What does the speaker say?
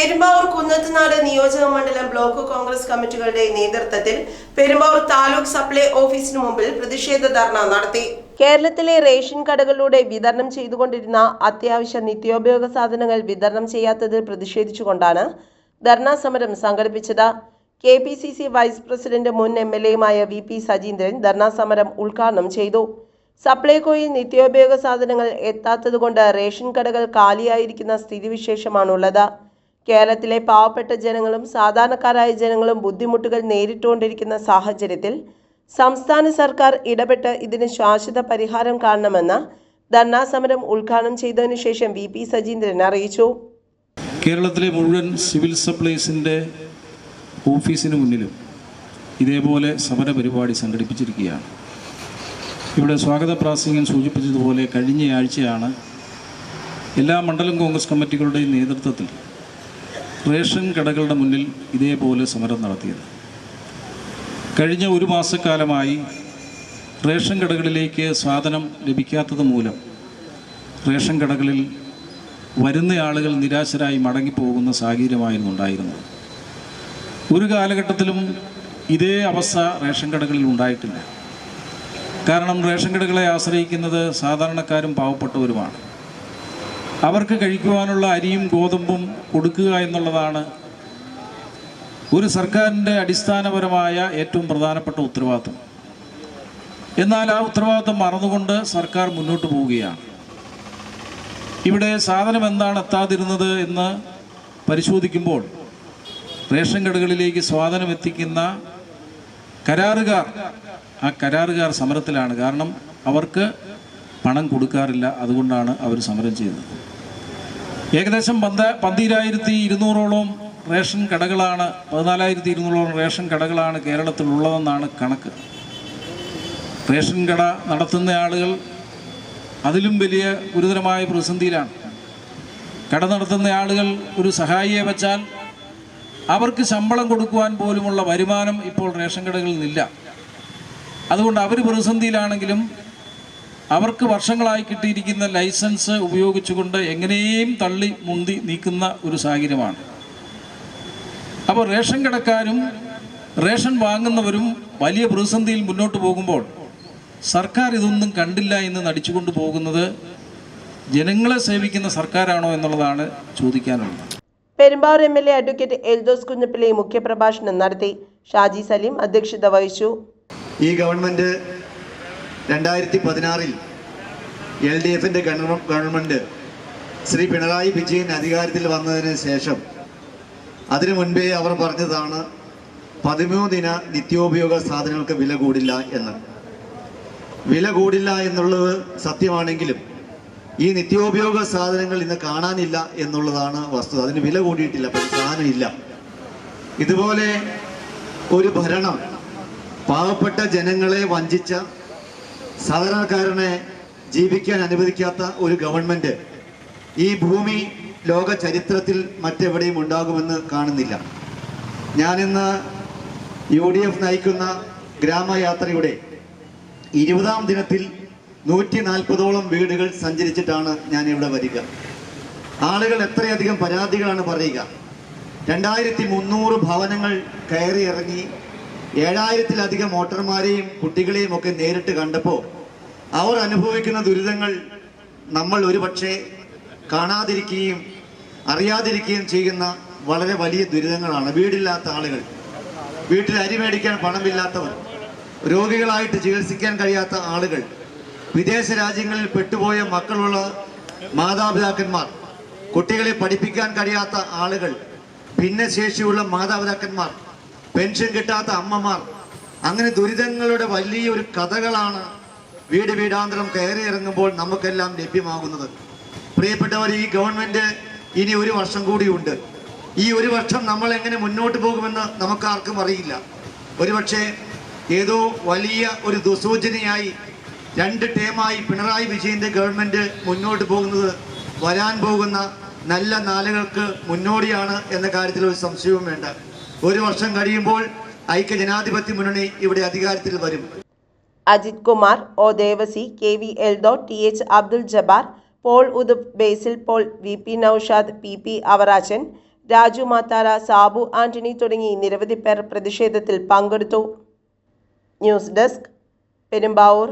പെരുമ്പാവൂർ കുന്നത്തുനാട് നിയോജക മണ്ഡലം ബ്ലോക്ക് കോൺഗ്രസ് കമ്മിറ്റികളുടെ നേതൃത്വത്തിൽ പെരുമ്പാവൂർ താലൂക്ക് സപ്ലൈ ഓഫീസിന് മുമ്പിൽ പ്രതിഷേധ ധർണ നടത്തി. കേരളത്തിലെ റേഷൻ കടകളിലൂടെ വിതരണം ചെയ്തുകൊണ്ടിരുന്ന അത്യാവശ്യ നിത്യോപയോഗ സാധനങ്ങൾ വിതരണം ചെയ്യാത്തതിൽ പ്രതിഷേധിച്ചുകൊണ്ടാണ് ധർണാ സമരം സംഘടിപ്പിച്ചത്. K P C C vice president മുൻ എം എൽ എയുമായ വി പി സജീന്ദ്രൻ ധർണാ സമരം ഉദ്ഘാടനം ചെയ്തു. സപ്ലൈകോയിൽ നിത്യോപയോഗ സാധനങ്ങൾ എത്താത്തതുകൊണ്ട് റേഷൻ കടകൾ കാലിയായിരിക്കുന്ന സ്ഥിതിവിശേഷമാണുള്ളത്. കേരളത്തിലെ പാവപ്പെട്ട ജനങ്ങളും സാധാരണക്കാരായ ജനങ്ങളും ബുദ്ധിമുട്ടുകൾ നേരിട്ടുകൊണ്ടിരിക്കുന്ന സാഹചര്യത്തിൽ സംസ്ഥാന സർക്കാർ ഇടപെട്ട് ഇതിന് ശാശ്വത പരിഹാരം കാണണമെന്ന് ധർണാ സമരം ഉദ്ഘാടനം ചെയ്തതിനു ശേഷം വി പി സജീന്ദ്രൻ അറിയിച്ചു. കേരളത്തിലെ മുഴുവൻ സിവിൽ സപ്ലൈസിന്റെ ഓഫീസിന് മുന്നിലും ഇതേപോലെ സമര പരിപാടി സംഘടിപ്പിച്ചിരിക്കുകയാണ്. ഇവിടെ സ്വാഗത പ്രാസംഗം സൂചിപ്പിച്ചതുപോലെ കഴിഞ്ഞയാഴ്ചയാണ് എല്ലാ മണ്ഡലം കോൺഗ്രസ് കമ്മിറ്റികളുടെയും നേതൃത്വത്തിൽ റേഷൻ കടകളുടെ മുന്നിൽ ഇതേപോലെ സമരം നടത്തിയത്. കഴിഞ്ഞ ഒരു മാസക്കാലമായി റേഷൻ കടകളിലേക്ക് സാധനം ലഭിക്കാത്തത് മൂലം റേഷൻ കടകളിൽ വരുന്ന ആളുകൾ നിരാശരായി മടങ്ങിപ്പോകുന്ന സാഹചര്യമായിരുന്നു ഉണ്ടായിരുന്നത്. ഒരു കാലഘട്ടത്തിലും ഇതേ അവസ്ഥ റേഷൻ കടകളിൽ ഉണ്ടായിട്ടില്ല. കാരണം റേഷൻ കടകളെ ആശ്രയിക്കുന്നത് സാധാരണക്കാരും പാവപ്പെട്ടവരുമാണ്. അവർക്ക് കഴിക്കുവാനുള്ള അരിയും ഗോതമ്പും കൊടുക്കുക എന്നുള്ളതാണ് ഒരു സർക്കാരിന്റെ അടിസ്ഥാനപരമായ ഏറ്റവും പ്രധാനപ്പെട്ട ഉത്തരവാദിത്വം. എന്നാൽ ആ ഉത്തരവാദിത്വം മറന്നുകൊണ്ട് സർക്കാർ മുന്നോട്ട് പോവുകയാണ്. ഇവിടെ സാധനം എന്താണ് എത്താതിരുന്നത് എന്ന് പരിശോധിക്കുമ്പോൾ റേഷൻ കടകളിലേക്ക് സ്വാധനം എത്തിക്കുന്ന കരാറുകാർ ആ കരാറുകാർ സമരത്തിലാണ്. കാരണം അവർക്ക് പണം കൊടുക്കാറില്ല അതുകൊണ്ടാണ് അവർ സമരം ചെയ്തത്. ഏകദേശം പന്ത പന്തിരായിരത്തി ഇരുന്നൂറോളം റേഷൻ കടകളാണ് പതിനാലായിരത്തി ഇരുന്നൂറോളം റേഷൻ കടകളാണ് കേരളത്തിലുള്ളതെന്നാണ് കണക്ക്. റേഷൻ കട നടത്തുന്ന ആളുകൾ അതിലും വലിയ ഗുരുതരമായ പ്രതിസന്ധിയിലാണ്. കട നടത്തുന്ന ആളുകൾ ഒരു സഹായിയെ വെച്ചാൽ അവർക്ക് ശമ്പളം കൊടുക്കുവാൻ പോലുമുള്ള വരുമാനം ഇപ്പോൾ റേഷൻ കടകളിൽ നിന്നില്ല. അതുകൊണ്ട് അവർ പ്രതിസന്ധിയിലാണെങ്കിലും അവർക്ക് വർഷങ്ങളായി കിട്ടിയിരിക്കുന്ന ലൈസൻസ് ഉപയോഗിച്ചുകൊണ്ട് എങ്ങനെയും തള്ളി മുന്തി നീക്കുന്ന ഒരു സാഹചര്യമാണ്. അപ്പോൾ റേഷൻ കടക്കാരും റേഷൻ വാങ്ങുന്നവരും വലിയ പ്രതിസന്ധിയിൽ മുന്നോട്ട് പോകുമ്പോൾ സർക്കാർ ഇതൊന്നും കണ്ടില്ല എന്ന് നടിച്ചുകൊണ്ട് പോകുന്നത് ജനങ്ങളെ സേവിക്കുന്ന സർക്കാരാണോ എന്നുള്ളതാണ് ചോദിക്കാനുള്ളത്. Perumbavoor M L A advocate Eldhose Kunnappilly മുഖ്യപ്രഭാഷണം നടത്തി. ഷാജി സലീം അധ്യക്ഷത വഹിച്ചു. ഈ ഗവൺമെന്റ് രണ്ടായിരത്തി പതിനാറിൽ എൽ ഡി എഫിന്റെ ഗവൺമെന്റ് ശ്രീ പിണറായി വിജയൻ അധികാരത്തിൽ വന്നതിന് ശേഷം അതിനു മുൻപേ അവർ പറഞ്ഞതാണ് പതിമൂന്നിന നിത്യോപയോഗ സാധനങ്ങൾക്ക് വില കൂടില്ല എന്ന്. വില കൂടില്ല എന്നുള്ളത് സത്യമാണെങ്കിലും ഈ നിത്യോപയോഗ സാധനങ്ങൾ ഇന്ന് കാണാനില്ല എന്നുള്ളതാണ് വസ്തുത. അതിന് വില കൂടിയിട്ടില്ല പക്ഷെ ഇല്ല. ഇതുപോലെ ഒരു ഭരണം പാവപ്പെട്ട ജനങ്ങളെ വഞ്ചിച്ച സാധാരണക്കാരനെ ജീവിക്കാൻ അനുവദിക്കാത്ത ഒരു ഗവൺമെന്റ് ഈ ഭൂമി ലോക ചരിത്രത്തിൽ മറ്റെവിടെയും ഉണ്ടാകുമെന്ന് കാണുന്നില്ല. ഞാനിന്ന് യു ഡി എഫ് നയിക്കുന്ന ഗ്രാമയാത്രയുടെ ഇരുപതാം ദിനത്തിൽ നൂറ്റി നാൽപ്പതോളം വീടുകൾ സഞ്ചരിച്ചിട്ടാണ് ഞാൻ ഇവിടെ വരിക. ആളുകൾ എത്രയധികം പരാതികളാണ് പറയുക. രണ്ടായിരത്തി മുന്നൂറ് ഭവനങ്ങൾ കയറി ഇറങ്ങി ഏഴായിരത്തിലധികം വോട്ടർമാരെയും കുട്ടികളെയും ഒക്കെ നേരിട്ട് കണ്ടപ്പോൾ അവർ അനുഭവിക്കുന്ന ദുരിതങ്ങൾ നമ്മൾ ഒരുപക്ഷെ കാണാതിരിക്കുകയും അറിയാതിരിക്കുകയും ചെയ്യുന്ന വളരെ വലിയ ദുരിതങ്ങളാണ്. വീടില്ലാത്ത ആളുകൾ വീട്ടിൽ അരി മേടിക്കാൻ പണമില്ലാത്തവർ രോഗികളായിട്ട് ചികിത്സിക്കാൻ കഴിയാത്ത ആളുകൾ വിദേശ രാജ്യങ്ങളിൽ പെട്ടുപോയ മക്കളുള്ള മാതാപിതാക്കന്മാർ കുട്ടികളെ പഠിപ്പിക്കാൻ കഴിയാത്ത ആളുകൾ ഭിന്നശേഷിയുള്ള മാതാപിതാക്കന്മാർ പെൻഷൻ കിട്ടാത്ത അമ്മമാർ. അങ്ങനെ ദുരിതങ്ങളുടെ വലിയൊരു കഥകളാണ് വീട് വീടാന്തരം കയറി ഇറങ്ങുമ്പോൾ നമുക്കെല്ലാം ലഭ്യമാകുന്നത്. പ്രിയപ്പെട്ടവർ ഈ ഗവൺമെന്റ് ഇനി ഒരു വർഷം കൂടിയുണ്ട്. ഈ ഒരു വർഷം നമ്മൾ എങ്ങനെ മുന്നോട്ട് പോകുമെന്ന് നമുക്കാർക്കും അറിയില്ല. ഒരുപക്ഷെ ഏതോ വലിയ ഒരു ദുസൂചനയായി രണ്ട് ടേമായി പിണറായി വിജയന്റെ ഗവൺമെന്റ് മുന്നോട്ട് പോകുന്നത് വരാൻ പോകുന്ന നല്ല നാലുകൾക്ക് മുന്നോടിയാണ് എന്ന കാര്യത്തിൽ ഒരു സംശയവും വേണ്ട. ഒരു വർഷം കഴിയുമ്പോൾ ഐക്യ ജനാധിപത്യ മുന്നണി ഇവിടെ അധികാരത്തിൽ വരും. Ajith Kumar O Devassy K V Eldho T H Abdul Jabbar Paul ഉദുബ് Basil Paul V P Noushad P P Avarachan Raju Mathara Sabu Antony തുടങ്ങി നിരവധി പേർ പ്രതിഷേധത്തിൽ പങ്കെടുത്തു. News desk Perumbavoor.